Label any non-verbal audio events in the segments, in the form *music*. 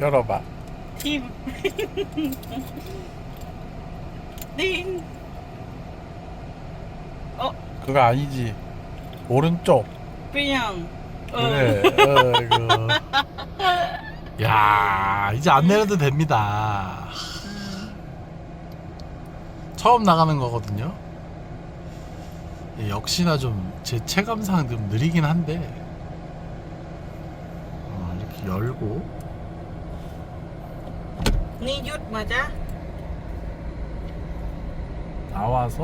열어봐. 힘. 띵. 어, 그거 아니지. 오른쪽. 그냥. 어. 그래. 어이구. *laughs* 야, 이제 안 내려도 됩니다. 처음 나가는 거거든요. 예, 역시나 좀 제 체감상 좀 느리긴 한데 어, 이렇게 열고 นี่หยุดมาจ้ะ 나와서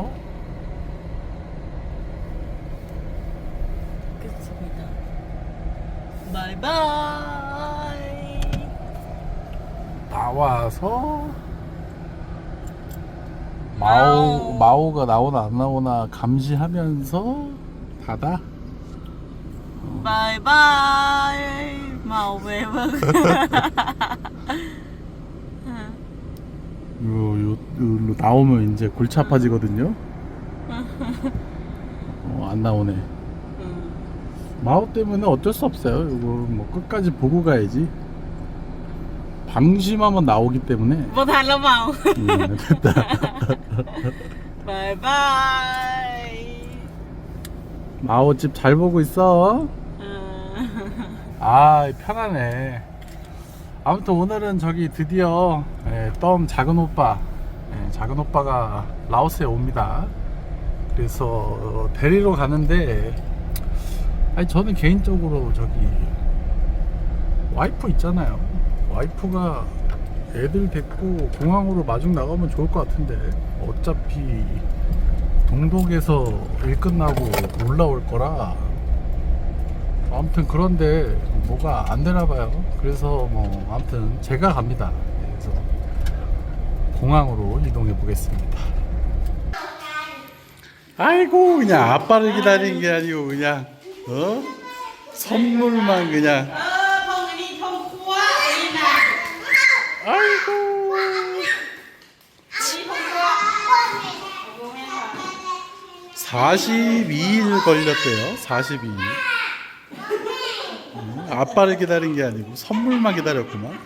끝입니다. 바이바이. 나와서 마오 마오가 나오나 안 나오나 감시하면서 닫아. 바이바이. 마오베버. *laughs* 요, 요, 요 나오면 이제 골치 아파지거든요. *laughs* 어, 안 나오네. 마오 때문에 어쩔 수 없어요. 이거 뭐 끝까지 보고 가야지. 방심하면 나오기 때문에. 뭐 달러 마오. 음, 됐다. *laughs* 바이바이. 마오 집 잘 보고 있어. 아 편하네. 아무튼 오늘은 저기 드디어 예, 덤 작은 오빠 예, 작은 오빠가 라오스에 옵니다. 그래서 어, 데리러 가는데 아니 저는 개인적으로 저기 와이프 있잖아요. 와이프가 애들 데리고 공항으로 마중 나가면 좋을 것 같은데 어차피 동독에서 일 끝나고 올라올 거라 아무튼 그런데 뭐가 안 되나 봐요. 그래서 뭐 아무튼 제가 갑니다. 그래서 공항으로 이동해 보겠습니다. 아이고 그냥 아빠를 기다리는 게 아니고 그냥 어 선물만 그냥. 아이고 42일 걸렸대요. 42일. 아빠를 기다린 게 아니고 선물만 기다렸구만.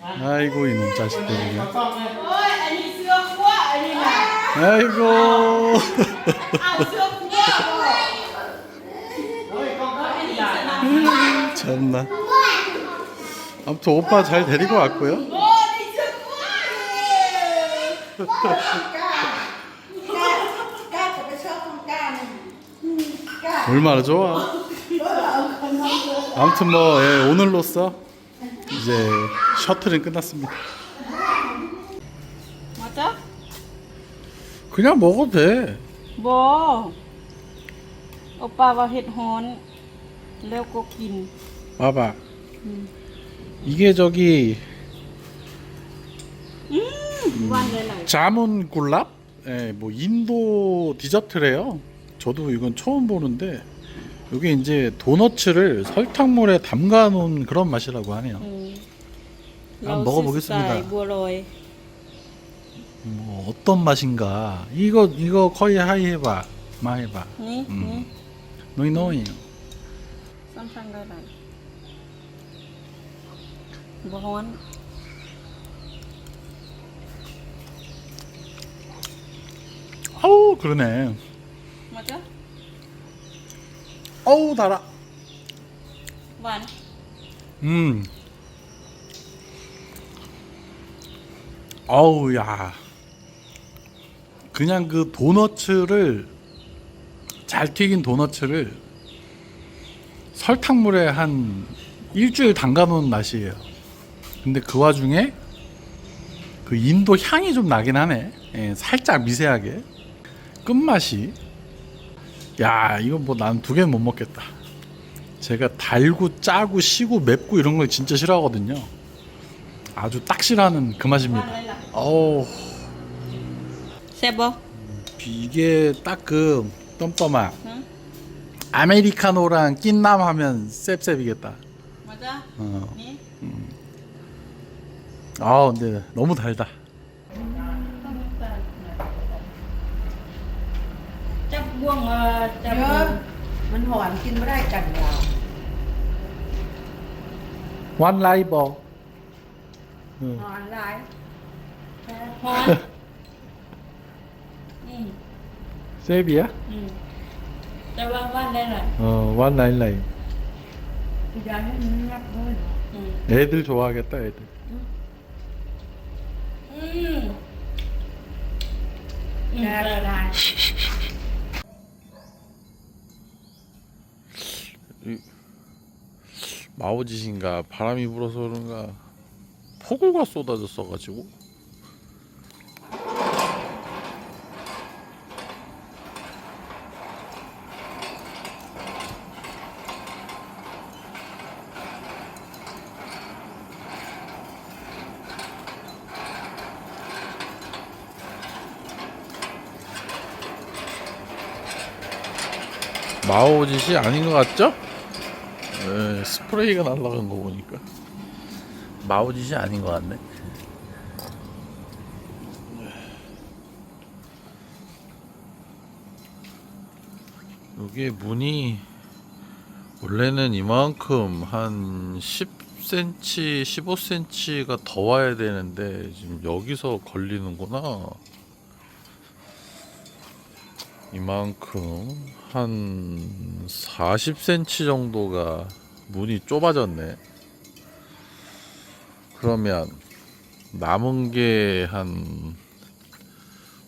아이고 이놈 자식들이. 아이고. *laughs* 참나. 아무튼 오빠 잘 데리고 왔고요. *laughs* 얼마나 좋아. 아무튼 뭐 예, 오늘로써 이제 셔틀은 끝났습니다. 맞아? 그냥 먹어도 돼. 뭐 오빠가 햇혼 레고 긴. 봐봐. 음. 이게 저기 음, 완전 자몬 굴랍? 예, 뭐 인도 디저트래요. 저도 이건 처음 보는데 여기 이제 도너츠를 설탕물에 담가 놓은 그런 맛이라고 하네요. 음. 한번 먹어보겠습니다. 뭐 어떤 맛인가? 이거 이거 거의 하이 해봐, 마 해봐. 네, 음. 네. 너희 너희. 쌈탕가라. 뭐원? 아우 그러네. 어우 달아. 완. 음. 어우 야. 그냥 그 도너츠를 잘 튀긴 도너츠를 설탕물에 한 일주일 담가놓은 맛이에요. 근데 그 와중에 그 인도 향이 좀 나긴 하네. 예, 살짝 미세하게 끝맛이 야 이거 뭐 난 두 개는 못 먹겠다. 제가 달고 짜고 시고 맵고 이런 걸 진짜 싫어하거든요. 아주 딱 싫어하는 그 맛입니다. 아, 어우. 세버. 음, 이게 딱그 떠떠마 아메리카노랑 낀남 하면 셉셉이겠다. 맞아? 어. 네? 음. 아 근데 너무 달다. พ่วงมาจะเยอะมันหอนกินไม่ได้กันยาววันไรบอกหอนไรหอนเซเบียอแต่ว่าวันไหนายเออวันไหนไรอยากให้มันงับด้วยเฮ้ยดูชัวร์กันเตะ อืมอืม แต่ละลาย 마오짓인가 바람이 불어서 그런가 폭우가 쏟아졌어 가지고 마오짓이 아닌 것 같죠? 네, 스프레이가 날아간 거 보니까 마오짓이 아닌 것 같네. 여기 문이 원래는 이만큼 한 10cm, 15cm가 더 와야 되는데 지금 여기서 걸리는구나. 이만큼 한 40cm 정도가 문이 좁아졌네. 그러면 남은 게 한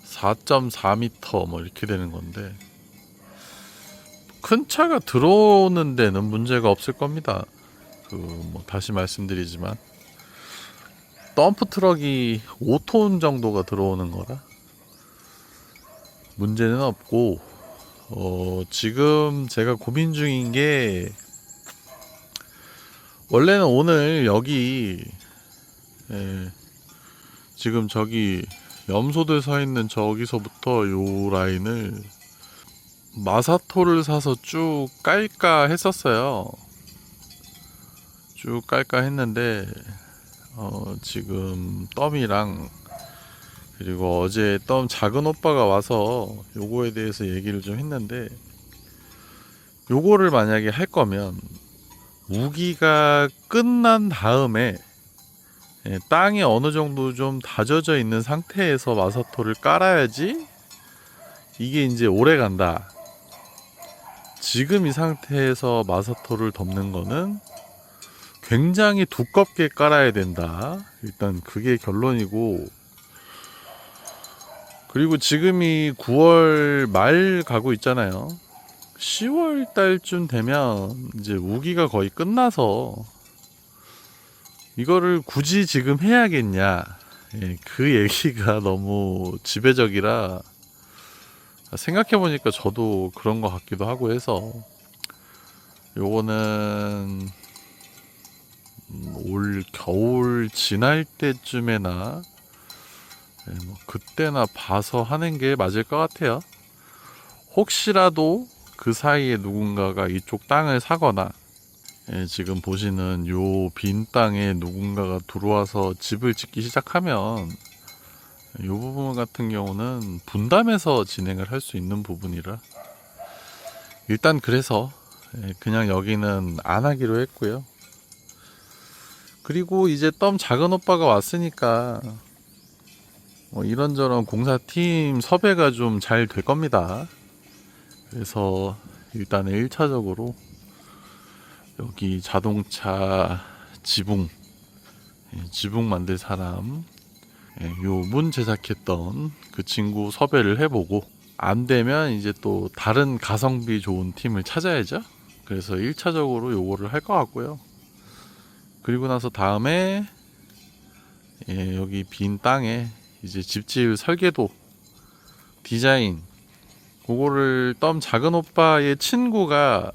4.4m 뭐 이렇게 되는 건데 큰 차가 들어오는 데는 문제가 없을 겁니다. 그 뭐 다시 말씀드리지만 덤프 트럭이 5톤 정도가 들어오는 거라 문제는 없고 어, 지금 제가 고민 중인 게 원래는 오늘 여기 예, 지금 저기 염소들 서 있는 저기서부터 요 라인을 마사토를 사서 쭉 깔까 했었어요. 쭉 깔까 했는데 어, 지금 덤이랑 그리고 어제 떤 작은 오빠가 와서 요거에 대해서 얘기를 좀 했는데 요거를 만약에 할 거면 우기가 끝난 다음에 예, 땅이 어느 정도 좀 다져져 있는 상태에서 마사토를 깔아야지 이게 이제 오래 간다. 지금 이 상태에서 마사토를 덮는 거는 굉장히 두껍게 깔아야 된다. 일단 그게 결론이고 그리고 지금이 9월 말 가고 있잖아요. 10월 달쯤 되면 이제 우기가 거의 끝나서 이거를 굳이 지금 해야겠냐. 예, 그 *laughs* 얘기가 너무 지배적이라 생각해보니까 저도 그런 것 같기도 하고 해서 요거는 음, 올 겨울 지날 때쯤에나 예, 뭐 그때나 봐서 하는 게 맞을 것 같아요. 혹시라도 그 사이에 누군가가 이쪽 땅을 사거나 예, 지금 보시는 요 빈 땅에 누군가가 들어와서 집을 짓기 시작하면 요 부분 같은 경우는 분담해서 진행을 할 수 있는 부분이라 일단 그래서 예, 그냥 여기는 안 하기로 했고요. 그리고 이제 덤 작은 오빠가 왔으니까 뭐 이런저런 공사팀 섭외가 좀 잘 될 겁니다. 그래서 일단은 1차적으로 여기 자동차 지붕 예, 지붕 만들 사람 예, 요문 제작했던 그 친구 섭외를 해보고 안 되면 이제 또 다른 가성비 좋은 팀을 찾아야죠. 그래서 1차적으로 요거를 할 것 같고요. 그리고 나서 다음에 예, 여기 빈 땅에 이제 집 지을 설계도 디자인 그거를 덤 작은 오빠의 친구가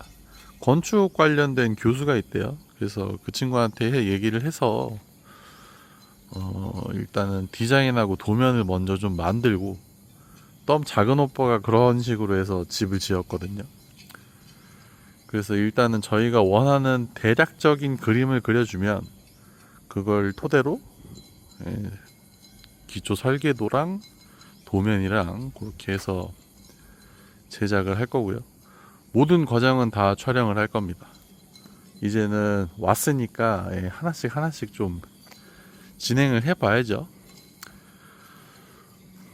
건축 관련된 교수가 있대요. 그래서 그 친구한테 해- 얘기를 해서 어, 일단은 디자인하고 도면을 먼저 좀 만들고 덤 작은 오빠가 그런 식으로 해서 집을 지었거든요. 그래서 일단은 저희가 원하는 대략적인 그림을 그려주면 그걸 토대로 예, 기초 설계도랑 도면이랑 그렇게 해서 제작을 할 거고요. 모든 과정은 다 촬영을 할 겁니다. 이제는 왔으니까 예, 하나씩 하나씩 좀 진행을 해봐야죠.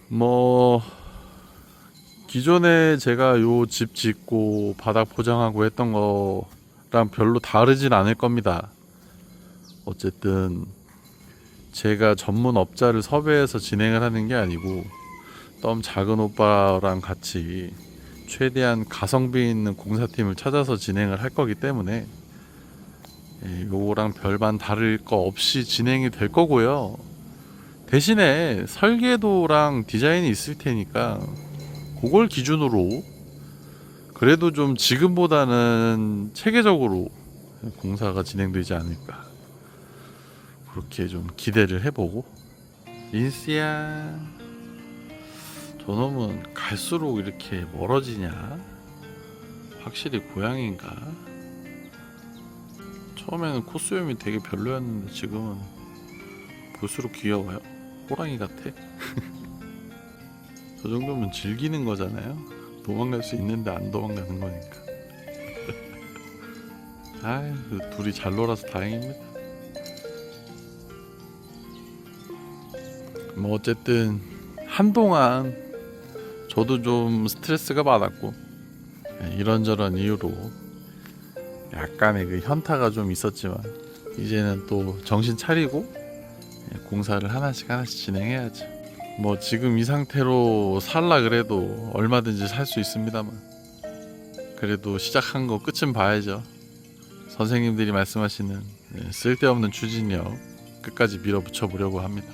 뭐 기존에 제가 요 집 짓고 바닥 포장하고 했던 거랑 별로 다르진 않을 겁니다. 어쨌든 제가 전문 업자를 섭외해서 진행을 하는 게 아니고 너무 작은 오빠랑 같이 최대한 가성비 있는 공사팀을 찾아서 진행을 할 거기 때문에 예, 요거랑 별반 다를 거 없이 진행이 될 거고요. 대신에 설계도랑 디자인이 있을 테니까 그걸 기준으로 그래도 좀 지금보다는 체계적으로 공사가 진행되지 않을까. 그렇게 좀 기대를 해보고. 인스야 저놈은 갈수록 이렇게 멀어지냐 확실히 고양인가 처음에는 코스염이 되게 별로였는데 지금은 볼수록 귀여워요 호랑이 같아 *laughs* 저 정도면 즐기는 거잖아요. 도망갈 수 있는데 안 도망가는 거니까. *laughs* 그 둘이 잘 놀아서 다행입니다. 뭐 어쨌든 한동안 저도 좀 스트레스가 많았고 예, 이런저런 이유로 약간의 그 현타가 좀 있었지만 이제는 또 정신 차리고 예, 공사를 하나씩 하나씩 진행해야죠. 뭐 지금 이 상태로 살라 그래도 얼마든지 살 수 있습니다만 그래도 시작한 거 끝은 봐야죠. 선생님들이 말씀하시는 예, 쓸데없는 추진력 끝까지 밀어붙여 보려고 합니다.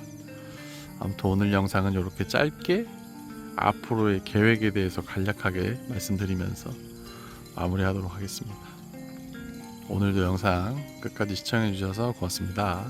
아무튼 오늘 영상은 이렇게 짧게 앞으로의 계획에 대해서 간략하게 말씀드리면서 마무리하도록 하겠습니다. 오늘도 영상 끝까지 시청해 주셔서 고맙습니다.